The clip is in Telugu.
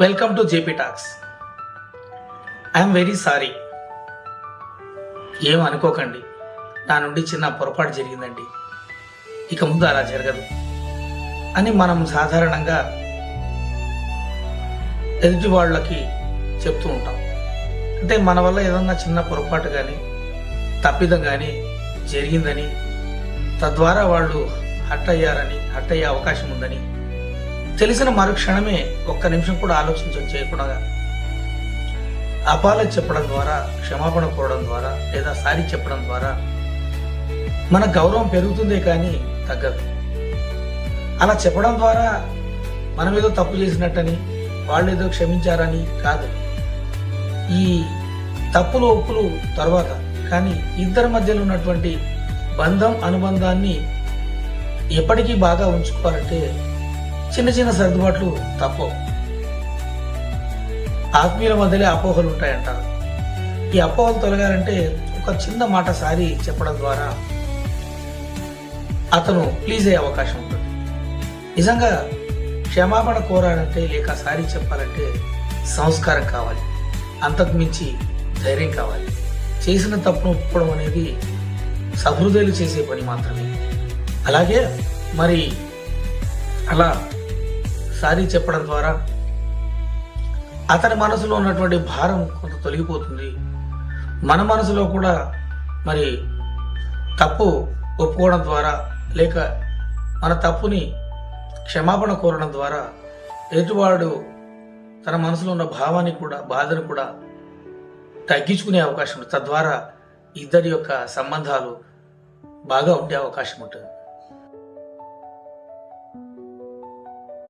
Welcome to JP talks I'm very sorry ఏం అనుకోకండి. నా నుండి చిన్న పొరపాటు జరిగిందండి. ఇక ముందు అలా జరగదు. అని మనం సాధారణంగా ఎదుటి వాళ్ళకి చెప్తూ ఉంటాం. అంటే మన వల్ల ఏదన్నా చిన్న పొరపాటు కానీ తప్పిదం కానీ జరిగిందని తద్వారా వాళ్ళు హట్ అయ్యారని హట్ అయ్యే అవకాశం ఉందని తెలిసిన మరుక్షణమే ఒక్క నిమిషం కూడా ఆలోచించ చేయకుండా అపాల చెప్పడం ద్వారా క్షమాపణ కోరడం ద్వారా లేదా సారీ చెప్పడం ద్వారా మన గౌరవం పెరుగుతుందే కానీ తగ్గదు. అలా చెప్పడం ద్వారా మనం ఏదో తప్పు చేసినట్టని వాళ్ళు ఏదో క్షమించారని కాదు. ఈ తప్పులు ఒప్పులు తర్వాత కానీ ఇద్దరి మధ్యలో ఉన్నటువంటి బంధం అనుబంధాన్ని ఎప్పటికీ బాగా ఉంచుకోవాలంటే చిన్న చిన్న సర్దుబాట్లు తప్పవు. ఆత్మీయుల మధ్యలో అపోహలు ఉంటాయంటారు ఈ అపోహలు తొలగాలంటే ఒక చిన్న మాట సారి చెప్పడం ద్వారా అతను ప్లీజ్ అయ్యే అవకాశం ఉంటుంది. నిజంగా క్షమాపణ కోరాలంటే లేక సారీ చెప్పాలంటే సంస్కారం కావాలి. అంతకుమించి ధైర్యం కావాలి. చేసిన తప్పును ఒప్పుకోవడం అనేది సహృదయులు చేసే పని మాత్రమే. అలాగే మరి అలా సారీ చెప్పడం ద్వారా అతని మనసులో ఉన్నటువంటి భారం కొంత తొలగిపోతుంది. మన మనసులో కూడా మరి తప్పు ఒప్పుకోవడం ద్వారా లేక మన తప్పుని క్షమాపణ కోరడం ద్వారా ఎదుటివాడు తన మనసులో ఉన్న భావాన్ని కూడా బాధను కూడా తగ్గించుకునే అవకాశం ఉంటుంది తద్వారా ఇద్దరి యొక్క సంబంధాలు బాగా ఉండే అవకాశం ఉంటుంది.